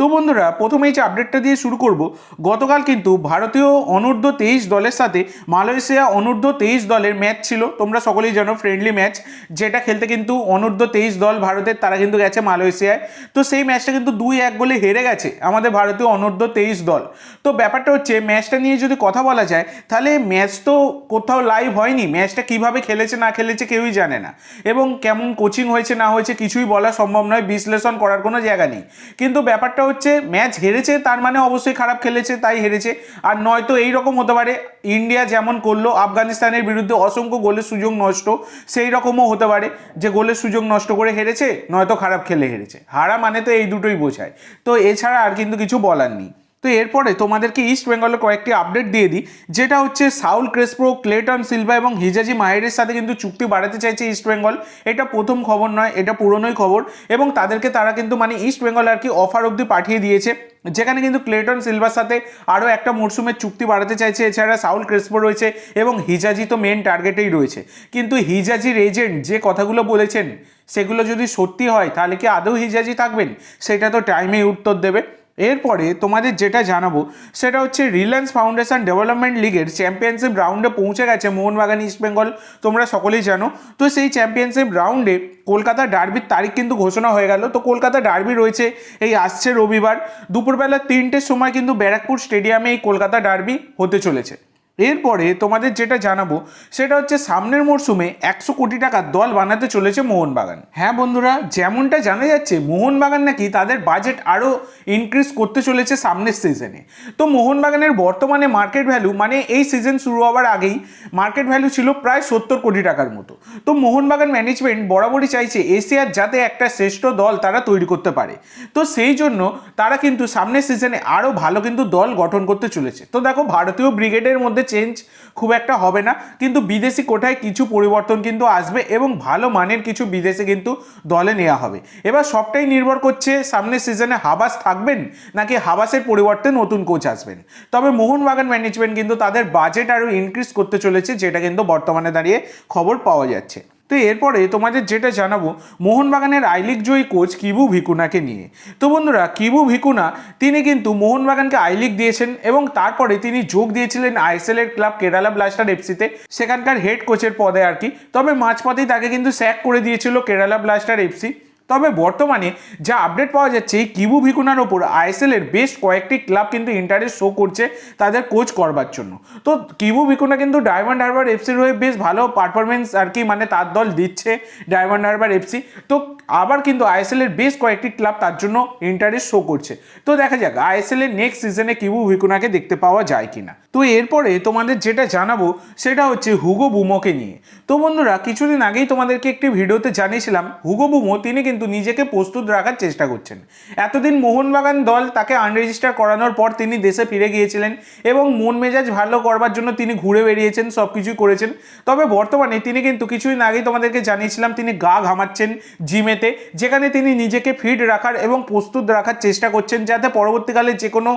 তো বন্ধুরা প্রথমেই যে আপডেটটা দিয়ে শুরু করব। গতকাল কিন্তু ভারতীয় অনূর্ধ্ব তেইশ দলের সাথে মালয়েশিয়া অনূর্ধ্ব তেইশ দলের ম্যাচ ছিল। তোমরা সকলেই জানো ফ্রেন্ডলি ম্যাচ যেটা খেলতে কিন্তু অনূর্ধ্ব তেইশ দল ভারতের, তারা কিন্তু গেছে মালয়েশিয়ায়। তো সেই ম্যাচটা কিন্তু দুই এক গোলে হেরে গেছে আমাদের ভারতীয় অনূর্ধ্ব তেইশ দল। তো ব্যাপারটা হচ্ছে ম্যাচটা নিয়ে যদি কথা বলা যায়, তাহলে ম্যাচ তো কোথাও লাইভ হয়নি। ম্যাচটা কীভাবে খেলেছে, না খেলেছে কেউই জানে না। এবং কেমন কোচিং হয়েছে, না হয়েছে, কিছুই বলা সম্ভব নয়। বিশ্লেষণ করার কোনো জায়গা নেই। কিন্তু ব্যাপারটা হচ্ছে ম্যাচ হেরেছে, তার মানে অবশ্যই খারাপ খেলেছে, তাই হেরেছে। আর নয়তো এই রকম হতে পারে, ইন্ডিয়া যেমন করল, আফগানিস্তানের বিরুদ্ধে অসংখ্য গোলের সুযোগ নষ্ট সেই রকমও হতে পারে, যে গোলের সুযোগ নষ্ট করে হেরেছে, নয়তো খারাপ খেলে হেরেছে। হারা মানে তো এই দুটোই বোঝায়। তো এছাড়া আর কিন্তু কিছু বলার নেই। তো এরপরে তোমাদেরকে ইস্ট বেঙ্গলের কয়েকটি আপডেট দিয়ে দিই। যেটা হচ্ছে সাউল ক্রেসপ্রো ক্লেটন সিলভা এবং হিজাজি মাহেরের সাথে কিন্তু চুক্তি বাড়াতে চাইছে ইস্ট বেঙ্গল এটা প্রথম খবর নয়, এটা পুরনোই খবর এবং তাদেরকে তারা কিন্তু মানে ইস্ট বেঙ্গল আর কি অফার অবধি পাঠিয়ে দিয়েছে। যেখানে কিন্তু ক্লেটন সিলভার সাথে আরও একটা মরশুমের চুক্তি বাড়াতে চাইছে। এছাড়া সাউল ক্রেসপো রয়েছে এবং হিজাজি তো মেন টার্গেটেই রয়েছে। কিন্তু হিজাজির এজেন্ট যে কথাগুলো বলেছেন, সেগুলো যদি সত্যি হয়, তাহলে কি আদৌ হিজাজি থাকবেন? সেটা তো টাইমেই উত্তর দেবে। এরপরে তোমাদের যেটা জানাব, সেটা হচ্ছে রিলায়েন্স ফাউন্ডেশন ডেভেলপমেন্ট লিগের চ্যাম্পিয়নশিপ রাউন্ডে পৌঁছে গেছে মোহনবাগান ইস্ট বেঙ্গল তোমরা সকলেই জানো। তো সেই চ্যাম্পিয়নশিপ রাউন্ডে কলকাতা ডার্বির তারিখ কিন্তু ঘোষণা হয়ে গেল। তো কলকাতা ডার্বি রয়েছে, এই আসছে রবিবার। দুপুরবেলা তিনটের সময় কিন্তু ব্যারাকপুর স্টেডিয়ামে এই কলকাতা ডার্বি হতে চলেছে। এরপরে তোমাদের যেটা জানাব, সেটা হচ্ছে সামনের মরশুমে একশো কোটি টাকার দল বানাতে চলেছে মোহনবাগান। হ্যাঁ বন্ধুরা, যেমনটা জানা যাচ্ছে, মোহনবাগান নাকি তাদের বাজেট আরও ইনক্রিজ করতে চলেছে সামনের সিজনে তো মোহনবাগানের বর্তমানে মার্কেট ভ্যালু মানে এই সিজন শুরু হওয়ার আগেই মার্কেট ভ্যালু ছিল প্রায় সত্তর কোটি টাকার মতো। তো মোহনবাগান ম্যানেজমেন্ট বরাবরই চাইছে এশিয়ার যাতে একটা শ্রেষ্ঠ দল তারা তৈরি করতে পারে। তো সেই জন্য তারা কিন্তু সামনের সিজনে আরও ভালো কিন্তু দল গঠন করতে চলেছে। তো দেখো, ভারতীয় ব্রিগেডের মধ্যে চেঞ্জ খুব একটা হবে না। কিন্তু বিদেশি কোঠায় কিছু পরিবর্তন কিন্তু আসবে এবং ভালো মানের কিছু বিদেশে কিন্তু দলে নেওয়া হবে। এবার সবটাই নির্ভর করছে সামনের সিজনে হাবাস থাকবেন নাকি হাবাসের পরিবর্তে নতুন কোচ আসবেন? তবে মোহনবাগান ম্যানেজমেন্ট কিন্তু তাদের বাজেট আরও ইনক্রিজ করতে চলেছে, যেটা কিন্তু বর্তমানে দাঁড়িয়ে খবর পাওয়া যাচ্ছে। তো এরপরে তোমাদের যেটা জানাব, মোহনবাগানের আই লিগ জয়ী কোচ কিবু ভিকুনাকে নিয়ে। তো বন্ধুরা, কিবু ভিকুনা, তিনি কিন্তু মোহনবাগানকে আই লিগ দিয়েছেন এবং তারপরে তিনি যোগ দিয়েছিলেন আইএসএল এর ক্লাব কেরালা ব্লাস্টার এফসিতে সেখানকার হেড কোচের পদে আর কি। তবে মাঝপথেই তাকে কিন্তু স্যাক করে দিয়েছিল কেরালা ব্লাস্টার এফসি তবে বর্তমানে যা আপডেট পাওয়া যাচ্ছে কিবু ভিকুনার ওপর আইএসএল এর বেশ কয়েকটি ক্লাব কিন্তু ইন্টারেস্ট শো করছে তাদের কোচ করবার জন্য। তো কিবু ভিকুনা কিন্তু ডায়মন্ড হারবার এফসির হয়ে বেশ ভালো পারফরমেন্স আর কি মানে তার দল দিচ্ছে ডায়মন্ড হারবার এফসি তো আবার কিন্তু আইএসএল এর বেশ কয়েকটি ক্লাব তার জন্য ইন্টারেস্ট শো করছে। তো দেখা যাক আইএসএল এর নেক্সট সিজনে কিবু ভিকুনাকে দেখতে পাওয়া যায় কিনা। তো এরপরে তোমাদের যেটা জানাব, সেটা হচ্ছে হুগো বুমোকে নিয়ে। তো বন্ধুরা, কিছুদিন আগেই তোমাদেরকে একটি ভিডিওতে জানিয়েছিলাম, হুগো বুমো, তিনি কিন্তু নিজেকে প্রস্তুত রাখার চেষ্টা করছেন। এতদিন মোহনবাগান দল তাকে আনরেজিস্টার করানোর পর তিনি দেশে ফিরে গিয়েছিলেন এবং মন মেজাজ ভালো করবার জন্য তিনি ঘুরে বেরিয়েছেন সব কিছুই করেছেন। তবে বর্তমানে তিনি কিন্তু কিছুদিন আগেই তোমাদেরকে জানিয়েছিলাম, তিনি গা ঘামাচ্ছেন জিমেতে, যেখানে তিনি নিজেকে ফিট রাখার এবং প্রস্তুত রাখার চেষ্টা করছেন, যাতে পরবর্তীকালে যে কোনো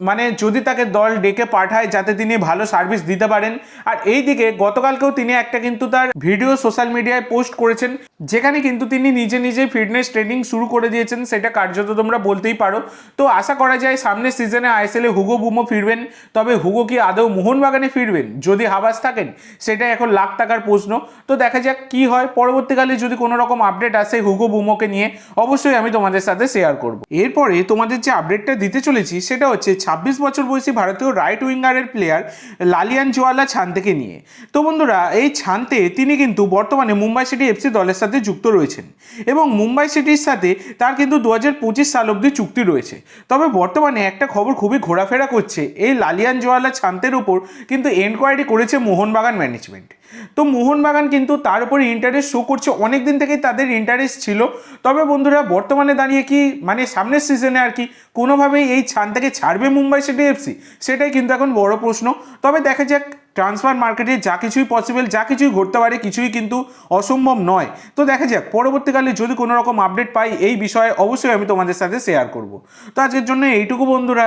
মানে যদি তাকে দল ডেকে পাঠায়, যাতে তিনি ভালো সার্ভিস দিতে পারেন। আর এই দিকে গতকালকেও তিনি একটা কিন্তু তার ভিডিও সোশ্যাল মিডিয়ায় পোস্ট করেছেন, যেখানে কিন্তু তিনি নিজে নিজে ফিটনেস ট্রেনিং শুরু করে দিয়েছেন, সেটা কার্যত তোমরা বলতেই পারো। তো আশা করা যায় সামনের সিজনে আইএসএলে হুগো বুমো ফিরবেন, তবে হুগো কি আদৌ মোহনবাগানে ফিরবেন? যদি হাবাস থাকেন সেটা এখন লাখ টাকার প্রশ্ন। তো দেখা যাক কি হয়, পরবর্তীকালে যদি কোনো রকম আপডেট আসে হুগো বুমোকে নিয়ে, অবশ্যই আমি তোমাদের সাথে শেয়ার করব। এরপরে তোমাদের যে আপডেটটা দিতে চলেছি, সেটা হচ্ছে ছাব্বিশ বছর বয়সী ভারতীয় রাইট উইঙ্গারের প্লেয়ার লালিয়ান জোয়ালা ছান্তেকে নিয়ে। তো বন্ধুরা, এই ছান্তে তিনি কিন্তু বর্তমানে মুম্বাই সিটি এফসি দলের সাথে যুক্ত রয়েছেন এবং মুম্বাই সিটির সাথে তার কিন্তু দু হাজার পঁচিশ সাল অবধি চুক্তি রয়েছে। তবে বর্তমানে একটা খবর খুবই ঘোরাফেরা করছে, এই লালিয়ান জোয়ালা ছান্তের উপর কিন্তু এনকোয়ারি করেছে মোহনবাগান ম্যানেজমেন্ট তো মোহনবাগান কিন্তু তার উপরে ইন্টারেস্ট শো করছে। অনেক দিন থেকেই তাদের ইন্টারেস্ট ছিল। তবে বন্ধুরা, বর্তমানে দাঁড়িয়ে কি মানে সামনের সিজনে আর কি, কোনোভাবেই এই ছান থেকে ছাড়বে মুম্বাই সিটি এফসি সেটাই কিন্তু এখন বড় প্রশ্ন। তবে দেখা যাক ট্রান্সফার মার্কেটে যা কিছুই পসিবল যা কিছুই ঘটতে পারে, কিছুই কিন্তু অসম্ভব নয়। তো দেখা যাক, পরবর্তীকালে যদি কোনো রকম আপডেট পাই, এই বিষয়ে অবশ্যই আমি তোমাদের সাথে শেয়ার করব। তো আজকের জন্য এইটুকু বন্ধুরা।